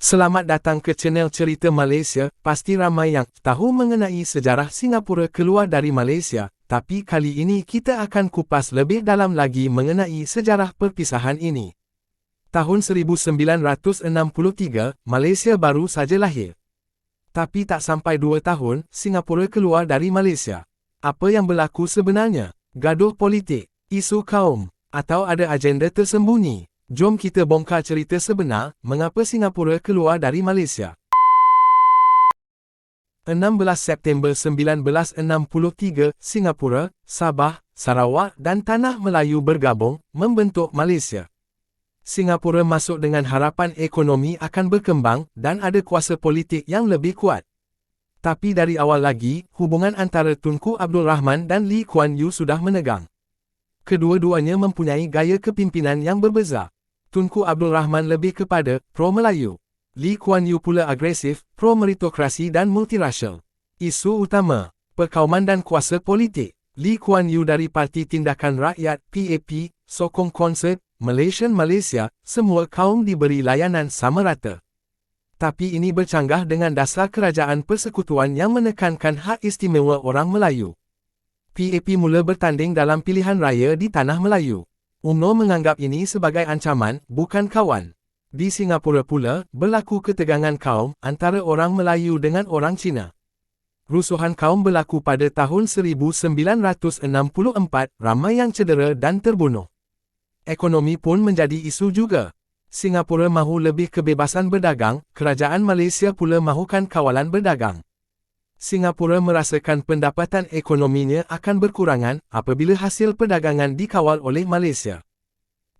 Selamat datang ke channel Cerita Malaysia. Pasti ramai yang tahu mengenai sejarah Singapura keluar dari Malaysia, tapi kali ini kita akan kupas lebih dalam lagi mengenai sejarah perpisahan ini. Tahun 1963, Malaysia baru saja lahir. Tapi tak sampai dua tahun, Singapura keluar dari Malaysia. Apa yang berlaku sebenarnya? Gaduh politik, isu kaum, atau ada agenda tersembunyi? Jom kita bongkar cerita sebenar, mengapa Singapura keluar dari Malaysia. 16 September 1963, Singapura, Sabah, Sarawak dan Tanah Melayu bergabung, membentuk Malaysia. Singapura masuk dengan harapan ekonomi akan berkembang dan ada kuasa politik yang lebih kuat. Tapi dari awal lagi, hubungan antara Tunku Abdul Rahman dan Lee Kuan Yew sudah menegang. Kedua-duanya mempunyai gaya kepimpinan yang berbeza. Tunku Abdul Rahman lebih kepada pro-Melayu. Lee Kuan Yew pula agresif, pro-meritokrasi dan multirasial. Isu utama, perkauman dan kuasa politik. Lee Kuan Yew dari Parti Tindakan Rakyat PAP, sokong konsert, Malaysian Malaysia, semua kaum diberi layanan sama rata. Tapi ini bercanggah dengan dasar kerajaan persekutuan yang menekankan hak istimewa orang Melayu. PAP mula bertanding dalam pilihan raya di Tanah Melayu. UMNO menganggap ini sebagai ancaman, bukan kawan. Di Singapura pula, berlaku ketegangan kaum antara orang Melayu dengan orang Cina. Rusuhan kaum berlaku pada tahun 1964, ramai yang cedera dan terbunuh. Ekonomi pun menjadi isu juga. Singapura mahu lebih kebebasan berdagang, kerajaan Malaysia pula mahukan kawalan berdagang. Singapura merasakan pendapatan ekonominya akan berkurangan apabila hasil perdagangan dikawal oleh Malaysia.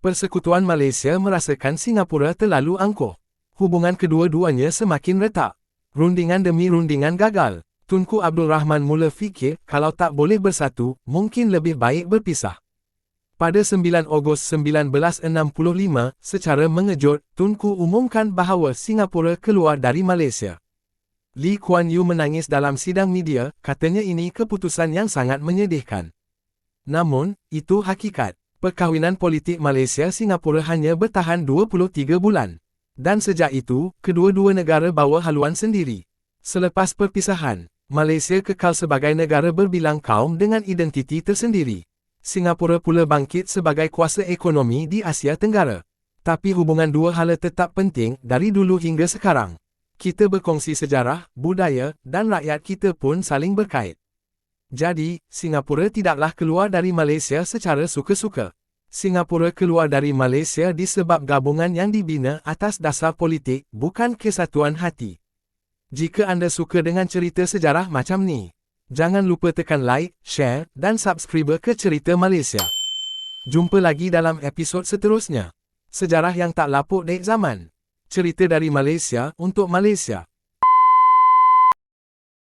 Persekutuan Malaysia merasakan Singapura terlalu angkuh. Hubungan kedua-duanya semakin retak. Rundingan demi rundingan gagal. Tunku Abdul Rahman mula fikir kalau tak boleh bersatu, mungkin lebih baik berpisah. Pada 9 Ogos 1965, secara mengejut, Tunku umumkan bahawa Singapura keluar dari Malaysia. Lee Kuan Yew menangis dalam sidang media, katanya ini keputusan yang sangat menyedihkan. Namun, itu hakikat. Perkahwinan politik Malaysia-Singapura hanya bertahan 23 bulan. Dan sejak itu, kedua-dua negara bawa haluan sendiri. Selepas perpisahan, Malaysia kekal sebagai negara berbilang kaum dengan identiti tersendiri. Singapura pula bangkit sebagai kuasa ekonomi di Asia Tenggara. Tapi hubungan dua hala tetap penting dari dulu hingga sekarang kita berkongsi sejarah, budaya, dan rakyat kita pun saling berkait. Jadi, Singapura tidaklah keluar dari Malaysia secara suka-suka. Singapura keluar dari Malaysia disebab gabungan yang dibina atas dasar politik, bukan kesatuan hati. Jika anda suka dengan cerita sejarah macam ni, jangan lupa tekan like, share, dan subscribe ke Cerita Malaysia. Jumpa lagi dalam episod seterusnya. Sejarah yang tak lapuk dek zaman cerita dari Malaysia untuk Malaysia.